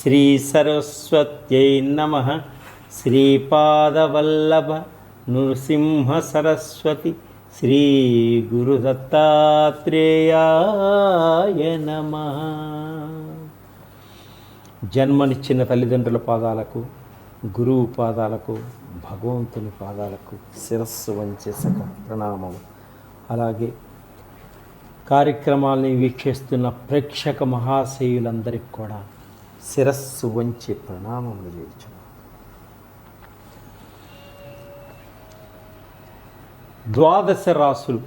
శ్రీ నమ. సరస్వత్యై నమ శ్రీపాదవల్లభ నృసింహ సరస్వతి శ్రీ గురుదత్తాత్రేయాయ నమ. జన్మనిచ్చిన తల్లిదండ్రుల పాదాలకు గురువు పాదాలకు భగవంతుని పాదాలకు శిరస్సు వంచేసక ప్రణామము. అలాగే కార్యక్రమాల్ని వీక్షిస్తున్న ప్రేక్షక మహాశయులందరికీ కూడా శిరస్సు వంచి ప్రణామములు చేయొచ్చు ద్వాదశ రాసులు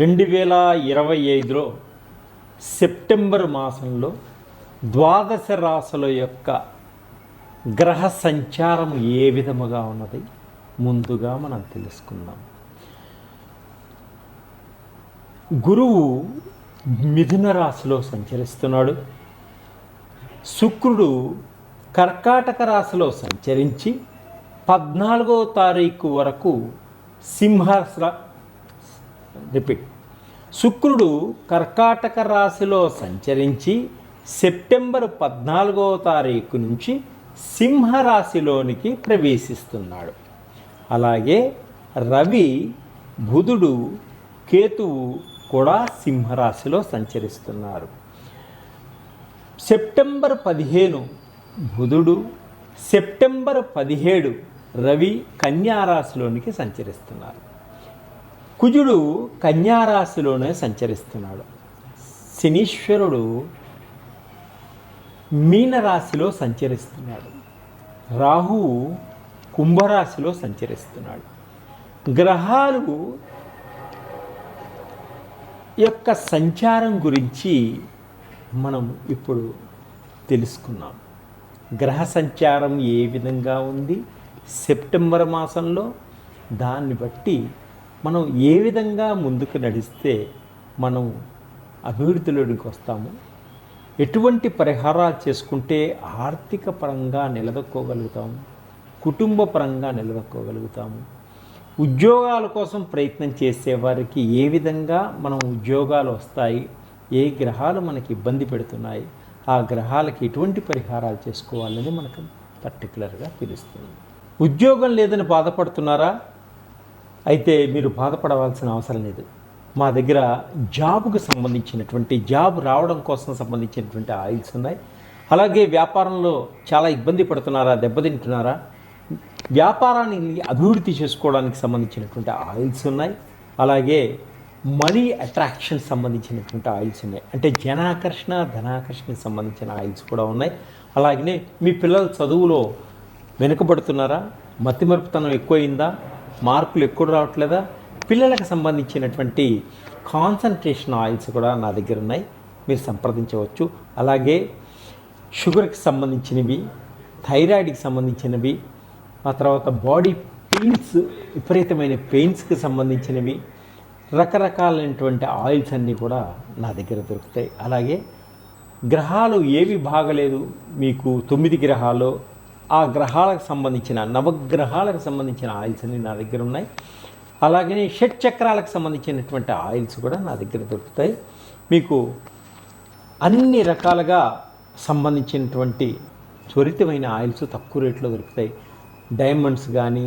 రెండు వేల ఇరవై ఐదులో సెప్టెంబర్ మాసంలో ద్వాదశ రాసుల యొక్క గ్రహ సంచారం ఏ విధముగా ఉన్నది? ముందుగా మనం తెలుసుకుందాం. గురువు మిథున రాశిలో సంచరిస్తున్నాడు. శుక్రుడు కర్కాటక రాశిలో సంచరించి పద్నాలుగో తారీఖు వరకు సింహ రిపీట్. శుక్రుడు కర్కాటక రాశిలో సంచరించి సెప్టెంబర్ పద్నాలుగో తారీఖు నుంచి సింహరాశిలోనికి ప్రవేశిస్తున్నాడు. అలాగే రవి బుధుడు కేతువు కూడా సింహరాశిలో సంచరిస్తున్నారు. సెప్టెంబర్ పదిహేను బుధుడు సెప్టెంబర్ పదిహేడు రవి కన్యారాశిలోనికి సంచరిస్తున్నారు కుజుడు కన్యారాశిలోనే సంచరిస్తున్నాడు. శనీశ్వరుడు మీనరాశిలో సంచరిస్తున్నాడు. రాహువు కుంభరాశిలో సంచరిస్తున్నాడు. గ్రహాలు యొక్క సంచారం గురించి మనం ఇప్పుడు తెలుసుకున్నాం. గ్రహ సంచారం ఏ విధంగా ఉంది? సెప్టెంబర్ మాసంలో దాన్ని బట్టి మనం ఏ విధంగా ముందుకు నడిస్తే మనం అభివృద్ధిలోనికి వస్తాము? ఎటువంటి పరిహారాలు చేసుకుంటే ఆర్థిక పరంగా నిలదొక్కోగలుగుతాము కుటుంబ పరంగా నిలదొక్కోగలుగుతాము? ఉద్యోగాల కోసం ప్రయత్నం చేసేవారికి ఏ విధంగా మనం ఉద్యోగాలు వస్తాయి? ఏ గ్రహాలు మనకి ఇబ్బంది పెడుతున్నాయి ఆ గ్రహాలకి ఎటువంటి పరిహారాలు చేసుకోవాలనేది మనకు పర్టికులర్గా తెలుస్తుంది. ఉద్యోగం లేదని బాధపడుతున్నారా? అయితే మీరు బాధపడవలసిన అవసరం లేదు. మా దగ్గర జాబ్కు సంబంధించినటువంటి జాబ్ రావడం కోసం సంబంధించినటువంటి ఆయిల్స్ ఉన్నాయి. అలాగే వ్యాపారంలో చాలా ఇబ్బంది పడుతున్నారా దెబ్బతింటున్నారా? వ్యాపారాన్ని అభివృద్ధి చేసుకోవడానికి సంబంధించినటువంటి ఆయిల్స్ ఉన్నాయి. అలాగే మనీ అట్రాక్షన్ సంబంధించినటువంటి ఆయిల్స్ ఉన్నాయి. అంటే జనాకర్షణ ధనాకర్షణకి సంబంధించిన ఆయిల్స్ కూడా ఉన్నాయి. అలాగనే మీ పిల్లల చదువులో వెనుకబడుతున్నారా? మతిమరుపుతనం ఎక్కువైందా? మార్కులు ఎక్కువ రావట్లేదా? పిల్లలకు సంబంధించినటువంటి కాన్సన్ట్రేషన్ ఆయిల్స్ కూడా నా దగ్గర ఉన్నాయి. మీరు సంప్రదించవచ్చు. అలాగే షుగర్కి సంబంధించినవి థైరాయిడ్కి సంబంధించినవి ఆ తర్వాత బాడీ పెయిన్స్ విపరీతమైన పెయిన్స్కి సంబంధించినవి రకరకాలైనటువంటి ఆయిల్స్ అన్నీ కూడా నా దగ్గర దొరుకుతాయి. అలాగే గ్రహాలు ఏవి బాగలేదు మీకు తొమ్మిది గ్రహాలు ఆ గ్రహాలకు సంబంధించిన నవగ్రహాలకు సంబంధించిన ఆయిల్స్ అన్నీ నా దగ్గర ఉన్నాయి. అలాగే షట్ చక్రాలకు సంబంధించినటువంటి ఆయిల్స్ కూడా నా దగ్గర దొరుకుతాయి. మీకు అన్ని రకాలుగా సంబంధించినటువంటి త్వరితమైన ఆయిల్స్ తక్కువ రేట్లో దొరుకుతాయి. డైమండ్స్ కానీ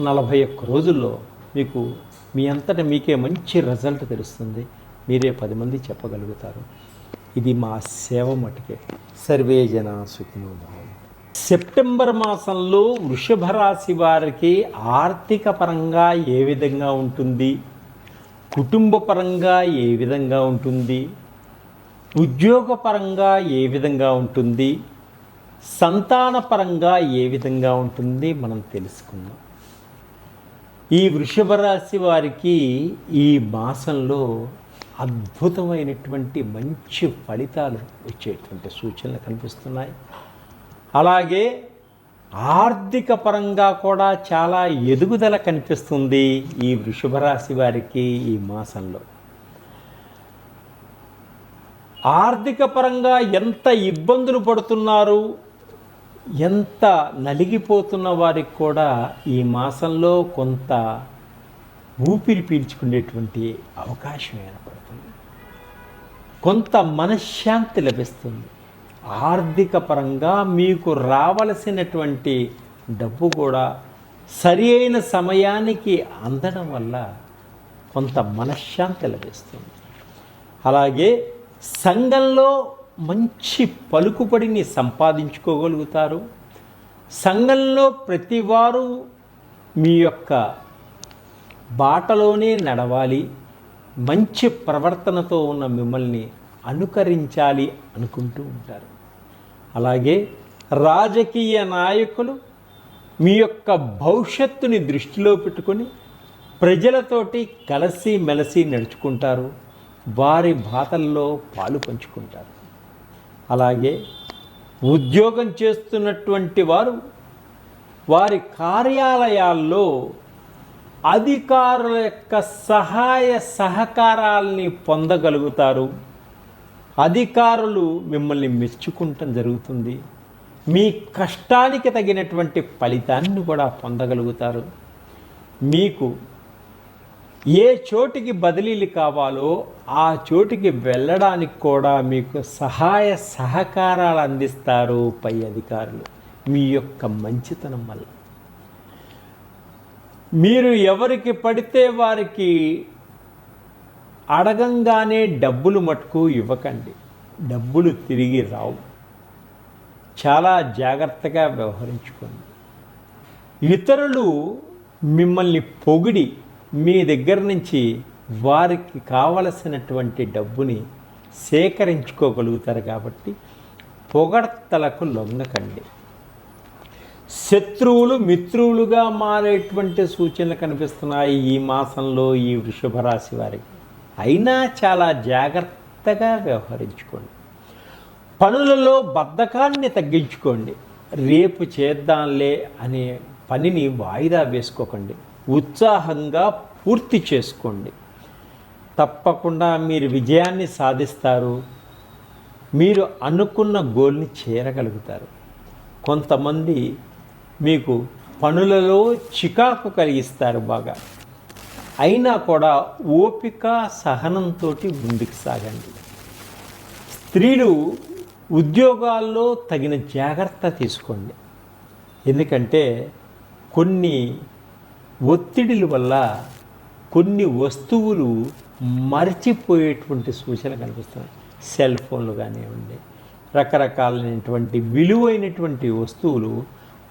నలభై ఒక్క రోజుల్లో మీకు మీ అంతటా మీకే మంచి రిజల్ట్ తెలుస్తుంది. మీరే పది మంది చెప్పగలుగుతారు. ఇది మా సేవ మటుకే. సర్వే జన. సెప్టెంబర్ మాసంలో వృషభ రాశి వారికి ఆర్థిక పరంగా ఏ విధంగా ఉంటుంది? కుటుంబ పరంగా ఏ విధంగా ఉంటుంది? ఉద్యోగపరంగా ఏ విధంగా ఉంటుంది? సంతానపరంగా ఏ విధంగా ఉంటుంది? మనం తెలుసుకుందాం. ఈ వృషభ రాశి వారికి ఈ మాసంలో అద్భుతమైనటువంటి మంచి ఫలితాలు వచ్చేటువంటి సూచనలు కనిపిస్తున్నాయి. అలాగే ఆర్థిక పరంగా కూడా చాలా ఎదుగుదల కనిపిస్తుంది ఈ వృషభ రాశి వారికి ఈ మాసంలో. ఆర్థిక పరంగా ఎంత ఇబ్బందులు పడుతున్నారు ఎంత నలిగిపోతున్న వారికి కూడా ఈ మాసంలో కొంత ఊపిరి పీల్చుకునేటువంటి అవకాశం ఏర్పడుతుంది. కొంత మనశ్శాంతి లభిస్తుంది. ఆర్థిక పరంగా మీకు రావలసినటువంటి డబ్బు కూడా సరి అయిన సమయానికి అందడం వల్ల కొంత మనశ్శాంతి లభిస్తుంది. అలాగే సంఘంలో మంచి పలుకుబడిని సంపాదించుకోగలుగుతారు. సంఘంలో ప్రతివారు మీ యొక్క బాటలోనే నడవాలి. మంచి ప్రవర్తనతో ఉన్న మిమ్మల్ని అనుకరించాలి అనుకుంటూ ఉంటారు. అలాగే రాజకీయ నాయకులు మీ యొక్క భవిష్యత్తుని దృష్టిలో పెట్టుకొని ప్రజలతోటి కలిసి మెలిసి నడుచుకుంటారు. వారి బాధల్లో పాలు పంచుకుంటారు. అలాగే ఉద్యోగం చేస్తున్నటువంటి వారు వారి కార్యాలయాల్లో అధికారుల యొక్క సహాయ సహకారాల్ని పొందగలుగుతారు. అధికారులు మిమ్మల్ని మెచ్చుకుంటం జరుగుతుంది. మీ కష్టానికి తగినటువంటి ఫలితాన్ని కూడా పొందగలుగుతారు. మీకు ఏ చోటికి బదిలీలు కావాలో ఆ చోటికి వెళ్ళడానికి కూడా మీకు సహాయ సహకారాలు అందిస్తారు పై అధికారులు. మీ యొక్క మంచితనం వల్ల. మీరు ఎవరికి పడితే వారికి అడగంగానే డబ్బులు మటుకు ఇవ్వకండి. డబ్బులు తిరిగి రావు. చాలా జాగ్రత్తగా వ్యవహరించుకోండి. ఇతరులు మిమ్మల్ని పొగిడి మీ దగ్గర నుంచి వారికి కావలసినటువంటి డబ్బుని సేకరించుకోగలుగుతారు కాబట్టి పొగడ్తలకు లొంగకండి. శత్రువులు మిత్రువులుగా మారేటువంటి సూచనలు కనిపిస్తున్నాయి ఈ మాసంలో ఈ వృషభ రాశి వారికి. అయినా చాలా జాగ్రత్తగా వ్యవహరించుకోండి. పనులలో బద్ధకాన్ని తగ్గించుకోండి. రేపు చేద్దాంలే అనే పనిని వాయిదా వేసుకోకండి. ఉత్సాహంగా పూర్తి చేసుకోండి. తప్పకుండా మీరు విజయాన్ని సాధిస్తారు. మీరు అనుకున్న గోల్ని చేరగలుగుతారు. కొంతమంది మీకు పనులలో చికాకు కలిగిస్తారు బాగా. అయినా కూడా ఓపిక సహనంతో ముందుకు సాగండి. స్త్రీలు ఉద్యోగాల్లో తగిన జాగ్రత్త తీసుకోండి. ఎందుకంటే కొన్ని ఒత్తిడిల వల్ల కొన్ని వస్తువులు మర్చిపోయేటువంటి సూచన కనిపిస్తున్నాయి. సెల్ ఫోన్లు కానివ్వండి రకరకాలైనటువంటి విలువైనటువంటి వస్తువులు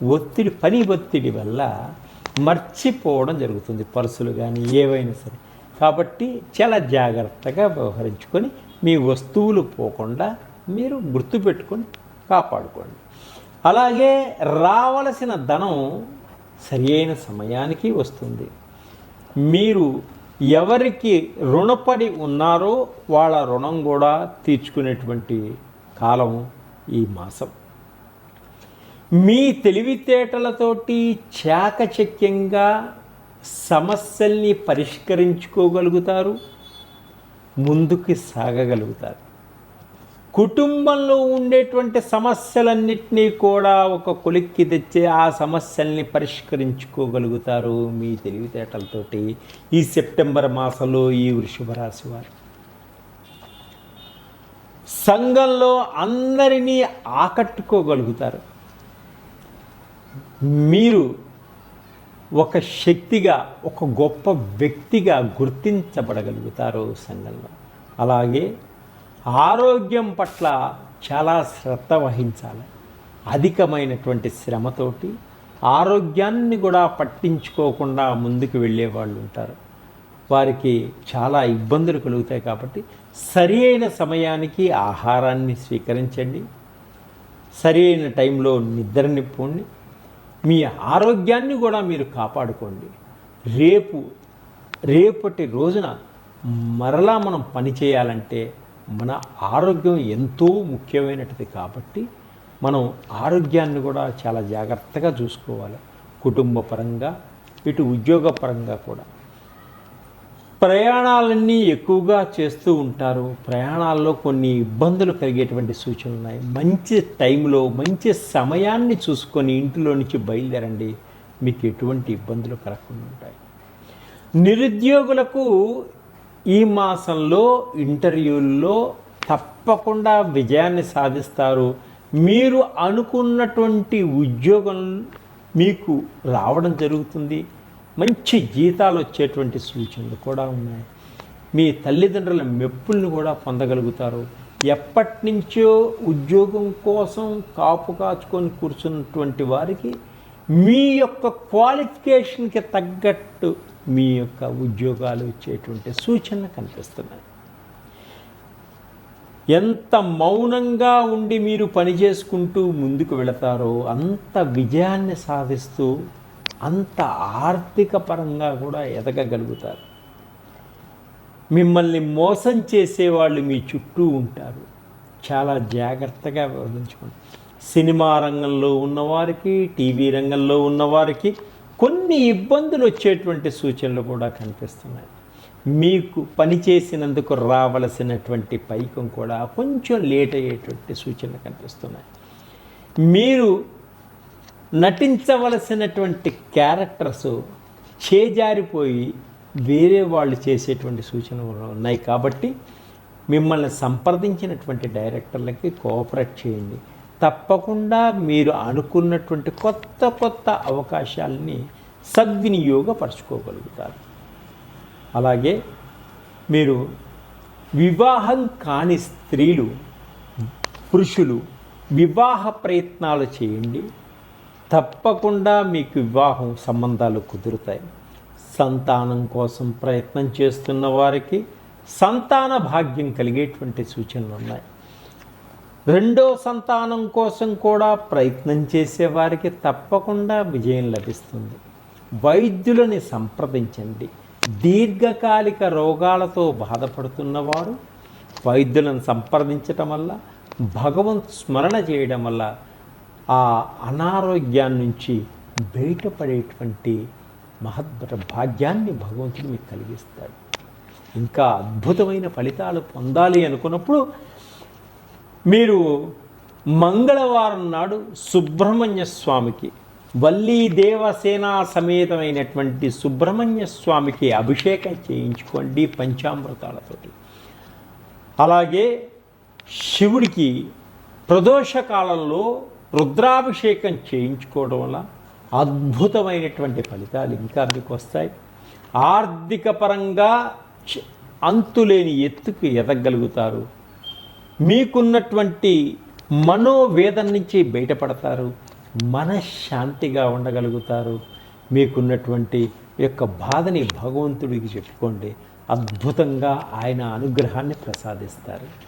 ఒత్తిడి పని ఒత్తిడి వల్ల మర్చిపోవడం జరుగుతుంది. పర్సులు కానీ ఏవైనా సరే. కాబట్టి చాలా జాగ్రత్తగా వ్యవహరించుకొని మీ వస్తువులు పోకుండా మీరు గుర్తుపెట్టుకొని కాపాడుకోండి. అలాగే రావలసిన ధనం సరియైన సమయానికి వస్తుంది. మీరు ఎవరికి రుణపడి ఉన్నారో వాళ్ళ రుణం కూడా తీర్చుకునేటువంటి కాలం ఈ మాసం. మీ తెలివితేటలతోటి చాకచక్యంగా సమస్యల్ని పరిష్కరించుకోగలుగుతారు ముందుకు సాగగలుగుతారు. కుటుంబంలో ఉండేటువంటి సమస్యలన్నింటినీ కూడా ఒక కొలిక్కి తెచ్చి ఆ సమస్యల్ని పరిష్కరించుకోగలుగుతారు మీ తెలివితేటలతోటి ఈ సెప్టెంబర్ మాసంలో ఈ వృషభ రాశి వారు. సంఘంలో అందరినీ ఆకట్టుకోగలుగుతారు. మీరు ఒక శక్తిగా ఒక గొప్ప వ్యక్తిగా గుర్తించబడగలుగుతారు సంఘంలో. అలాగే ఆరోగ్యం పట్ల చాలా శ్రద్ధ వహించాలి. అధికమైనటువంటి శ్రమతోటి ఆరోగ్యాన్ని కూడా పట్టించుకోకుండా ముందుకు వెళ్ళే వాళ్ళు ఉంటారు. వారికి చాలా ఇబ్బందులు కలుగుతాయి కాబట్టి సరి అయిన సమయానికి ఆహారాన్ని స్వీకరించండి. సరి అయిన టైంలో నిద్రనిపోండి మీ ఆరోగ్యాన్ని కూడా మీరు కాపాడుకోండి. రేపు రేపటి రోజున మరలా మనం పని చేయాలంటే మన ఆరోగ్యం ఎంతో ముఖ్యమైనది కాబట్టి మనం ఆరోగ్యాన్ని కూడా చాలా జాగ్రత్తగా చూసుకోవాలి. కుటుంబ పరంగా ఇటు ఉద్యోగ పరంగా కూడా. ప్రయాణాలన్నీ ఎక్కువగా చేస్తూ ఉంటారు. ప్రయాణాల్లో కొన్ని ఇబ్బందులు కలిగేటువంటి సూచనలు ఉన్నాయి. మంచి టైంలో మంచి సమయాన్ని చూసుకొని ఇంటిలో నుంచి బయలుదేరండి. మీకు ఎటువంటి ఇబ్బందులు కలగకుండా ఉంటాయి. నిరుద్యోగులకు ఈ మాసంలో ఇంటర్వ్యూల్లో తప్పకుండా విజయాన్ని సాధిస్తారు. మీరు అనుకున్నటువంటి ఉద్యోగం మీకు రావడం జరుగుతుంది. మంచి జీతాలు వచ్చేటువంటి సూచనలు కూడా ఉన్నాయి. మీ తల్లిదండ్రుల మెప్పుల్ని కూడా పొందగలుగుతారు. ఎప్పటి నుంచో ఉద్యోగం కోసం కాపు కాచుకొని కూర్చున్నటువంటి వారికి మీ యొక్క క్వాలిఫికేషన్కి తగ్గట్టు మీ యొక్క ఉద్యోగాలు వచ్చేటువంటి సూచనలు కనిపిస్తున్నాయి. ఎంత మౌనంగా ఉండి మీరు పని చేసుకుంటూ ముందుకు వెళతారో అంత విజయాన్ని సాధిస్తూ అంత ఆర్థిక పరంగా కూడా ఎదగగలుగుతారు. మిమ్మల్ని మోసం చేసేవాళ్ళు మీ చుట్టూ ఉంటారు. చాలా జాగ్రత్తగా వ్యవహరించుకోండి సినిమా రంగంలో ఉన్నవారికి టీవీ రంగంలో ఉన్నవారికి కొన్ని ఇబ్బందులు వచ్చేటువంటి సూచనలు కూడా కనిపిస్తున్నాయి. మీకు పని చేసినందుకు రావలసినటువంటి పైకం కూడా కొంచెం లేట్ అయ్యేటువంటి సూచనలు కనిపిస్తున్నాయి. మీరు నటించవలసినటువంటి క్యారెక్టర్స్ చేజారిపోయి వేరే వాళ్ళు చేసేటువంటి సూచనలు ఉన్నాయి కాబట్టి మిమ్మల్ని సంప్రదించినటువంటి డైరెక్టర్లకి కోఆపరేట్ చేయండి. తప్పకుండా మీరు అనుకున్నటువంటి కొత్త కొత్త అవకాశాలని సద్వినియోగపరచుకోగలుగుతారు. అలాగే మీరు వివాహం కాని స్త్రీలు పురుషులు వివాహ ప్రయత్నాలు చేయండి. తప్పకుండా మీకు వివాహం సంబంధాలు కుదురుతాయి. సంతానం కోసం ప్రయత్నం చేస్తున్న వారికి సంతాన భాగ్యం కలిగేటువంటి సూచనలు ఉన్నాయి రెండో సంతానం కోసం కూడా ప్రయత్నం చేసేవారికి తప్పకుండా విజయం లభిస్తుంది. వైద్యులని సంప్రదించండి. దీర్ఘకాలిక రోగాలతో బాధపడుతున్నవారు వైద్యులను సంప్రదించటం వల్ల భగవంత్ స్మరణ చేయడం వల్ల ఆ అనారోగ్యాన్ని నుంచి బయటపడేటువంటి మహద్భుత భాగ్యాన్ని భగవంతుడు మీకు కలిగిస్తాడు. ఇంకా అద్భుతమైన ఫలితాలు పొందాలి అనుకున్నప్పుడు మీరు మంగళవారం నాడు సుబ్రహ్మణ్య స్వామికి వల్లీ దేవసేనా సమేతమైనటువంటి సుబ్రహ్మణ్య స్వామికి అభిషేకం చేయించుకోండి పంచామృతాలతోటి. అలాగే శివుడికి ప్రదోష కాలంలో రుద్రాభిషేకం చేయించుకోవడం వల్ల అద్భుతమైనటువంటి ఫలితాలు ఇంకా మీకు వస్తాయి. ఆర్థిక పరంగా అంతులేని ఎత్తుకు ఎదగలుగుతారు. మీకున్నటువంటి మనోవేదన నుంచి బయటపడతారు మనశ్శాంతిగా ఉండగలుగుతారు. మీకున్నటువంటి యొక్క బాధని భగవంతుడికి చెప్పుకోండి. అద్భుతంగా ఆయన అనుగ్రహాన్ని ప్రసాదిస్తారు.